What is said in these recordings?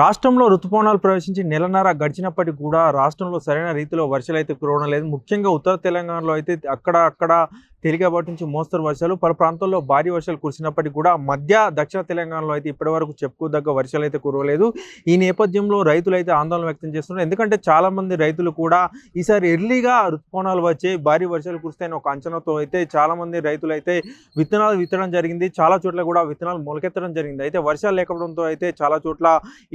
రాష్ట్రంలో రుతుపవనాలు ప్రవేశించి నెలన్నర గడిచినప్పటికీ కూడా రాష్ట్రంలో సరైన రీతిలో వర్షాలు అయితే కురవడం లేదు. ముఖ్యంగా ఉత్తర తెలంగాణలో అయితే అక్కడ అక్కడ తేలికపాటి నుంచి మోస్తరు వర్షాలు పలు ప్రాంతాల్లో భారీ వర్షాలు కురిసినప్పటికీ కూడా మధ్య దక్షిణ తెలంగాణలో అయితే ఇప్పటివరకు చెప్పుకోదగ్గ వర్షాలు అయితే కురవలేదు. ఈ నేపథ్యంలో రైతులు అయితే ఆందోళన వ్యక్తం చేస్తున్నారు. ఎందుకంటే చాలామంది రైతులు కూడా ఈసారి ఎర్లీగా రుతుపవనాలు వచ్చి భారీ వర్షాలు కురుస్తాయని ఒక అంచనాతో అయితే చాలామంది రైతులు అయితే విత్తనాలు విత్తడం జరిగింది. చాలా చోట్ల కూడా విత్తనాలు మొలకెత్తడం జరిగింది. అయితే వర్షాలు లేకపోవడంతో అయితే చాలా చోట్ల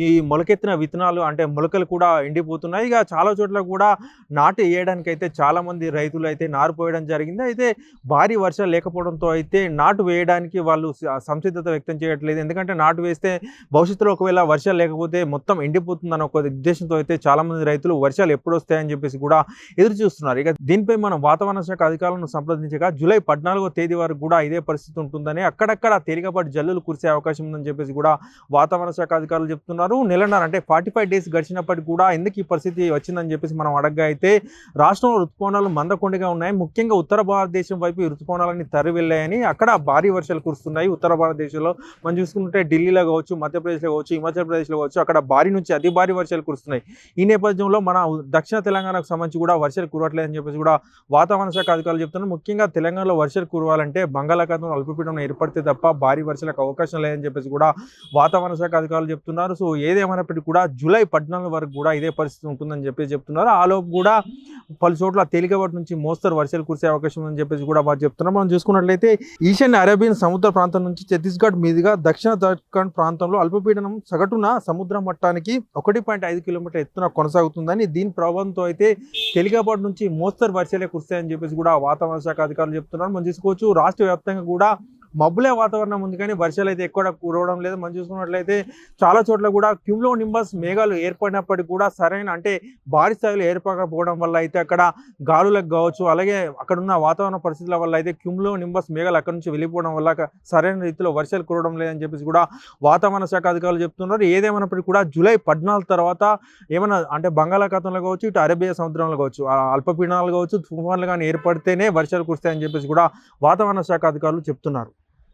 ఈ మొలకెత్తిన విత్తనాలు అంటే మొలకలు కూడా ఎండిపోతున్నాయి. ఇక చాలా చోట్ల కూడా నాటు వేయడానికి అయితే చాలామంది రైతులు అయితే నారు పోయడం జరిగింది. అయితే భారీ వర్షాలు లేకపోవడంతో అయితే నాటు వేయడానికి వాళ్ళు సంసిద్ధత వ్యక్తం చేయట్లేదు. ఎందుకంటే నాటు వేస్తే భవిష్యత్తులో ఒకవేళ వర్షాలు లేకపోతే మొత్తం ఎండిపోతుందన్న ఒక ఉద్దేశంతో అయితే చాలామంది రైతులు వర్షాలు ఎప్పుడు వస్తాయని చెప్పేసి కూడా ఎదురు చూస్తున్నారు. ఇక దీనిపై మనం వాతావరణ శాఖ అధికారులను సంప్రదించగా జూలై పద్నాలుగో తేదీ వరకు కూడా ఇదే పరిస్థితి ఉంటుందని అక్కడక్కడ తేలికపాటి జల్లులు కురిసే అవకాశం ఉందని చెప్పేసి కూడా వాతావరణ శాఖ అధికారులు చెప్తున్నారు. నెలన్నర అంటే ఫార్టీ ఫైవ్ డేస్ గడిచినప్పటికీ కూడా ఎందుకు ఈ పరిస్థితి వచ్చిందని చెప్పేసి మనం అడగ్గా అయితే రాష్ట్రంలో ఋతుకోణాలు మందకొండగా ఉన్నాయి. ముఖ్యంగా ఉత్తర భారతదేశం వైపు ఈ ఋతుపవనాలన్నీ వెళ్ళాయని అక్కడ భారీ వర్షాలు కురుస్తున్నాయి. ఉత్తర భారతదేశంలో మనం చూసుకుంటే ఢిల్లీలో కావచ్చు మధ్యప్రదేశ్లో కావచ్చు హిమాచల్ ప్రదేశ్లో కావచ్చు అక్కడ భారీ నుంచి అతి భారీ వర్షాలు కురుస్తున్నాయి. ఈ నేపథ్యంలో మన దక్షిణ తెలంగాణకు సంబంధించి కూడా వర్షాలు కురవట్లేదని చెప్పేసి కూడా వాతావరణ శాఖ అధికారులు చెప్తున్నారు. ముఖ్యంగా తెలంగాణలో వర్షాలు కురవాలంటే బంగాళాఖాతంలో అల్పపీడనం ఏర్పడితే తప్ప భారీ వర్షాలకు అవకాశం లేదని చెప్పేసి కూడా వాతావరణ శాఖ అధికారులు చెప్తున్నారు. సో ఏదేమైనప్పటికీ కూడా జూలై పద్నాలుగు వరకు కూడా ఇదే పరిస్థితి ఉంటుందని చెప్పేసి చెప్తున్నారు. ఆలోపు కూడా పలు చోట్ల తేలికపాటి నుంచి మోస్తరు వర్షాలు కురిసే అవకాశం ఉందని చెప్పేసి కూడా వారు చెప్తున్నారు మనం చూసుకున్నట్లయితే ఈశాన్య అరేబియన్ సముద్ర ప్రాంతం నుంచి ఛత్తీస్గఢ్ మీదుగా దక్షిణ దక్కన్ ప్రాంతంలో అల్పపీడనం సగటున సముద్ర మట్టానికి ఒకటి పాయింట్ ఐదు కిలోమీటర్ ఎత్తున కొనసాగుతుందని దీని ప్రభావంతో అయితే తేలికపాటి నుంచి మోస్తరు వర్షాలే కురుస్తాయని చెప్పేసి కూడా వాతావరణ శాఖ అధికారులు చెప్తున్నారు. మనం చూసుకోవచ్చు రాష్ట్ర వ్యాప్తంగా కూడా మబ్బులే వాతావరణం ఉంది కానీ వర్షాలు అయితే ఎక్కువ కురవడం లేదు. మనం చూసుకున్నట్లయితే చాలా చోట్ల కూడా క్యూమ్లో నింబస్ మేఘాలు ఏర్పడినప్పటికీ కూడా సరైన అంటే భారీ స్థాయిలో ఏర్పడకపోవడం వల్ల అయితే అక్కడ గాలులకు కావచ్చు అలాగే అక్కడ ఉన్న వాతావరణ పరిస్థితుల వల్ల అయితే క్యూమ్లో నింబస్ మేఘాలు అక్కడ నుంచి వెళ్ళిపోవడం వల్ల సరైన రీతిలో వర్షాలు కురవడం లేదని చెప్పేసి కూడా వాతావరణ శాఖ అధికారులు చెప్తున్నారు. ఏదేమైనప్పటికీ కూడా జూలై పద్నాలుగు తర్వాత ఏమైనా అంటే బంగాళాఖాతంలో కావచ్చు ఇటు అరేబియా సముద్రంలో కావచ్చు అల్పపీడనాలు కావచ్చు తుఫాన్లు కానీ ఏర్పడితేనే వర్షాలు కురుస్తాయని చెప్పేసి కూడా వాతావరణ శాఖ అధికారులు చెప్తున్నారు.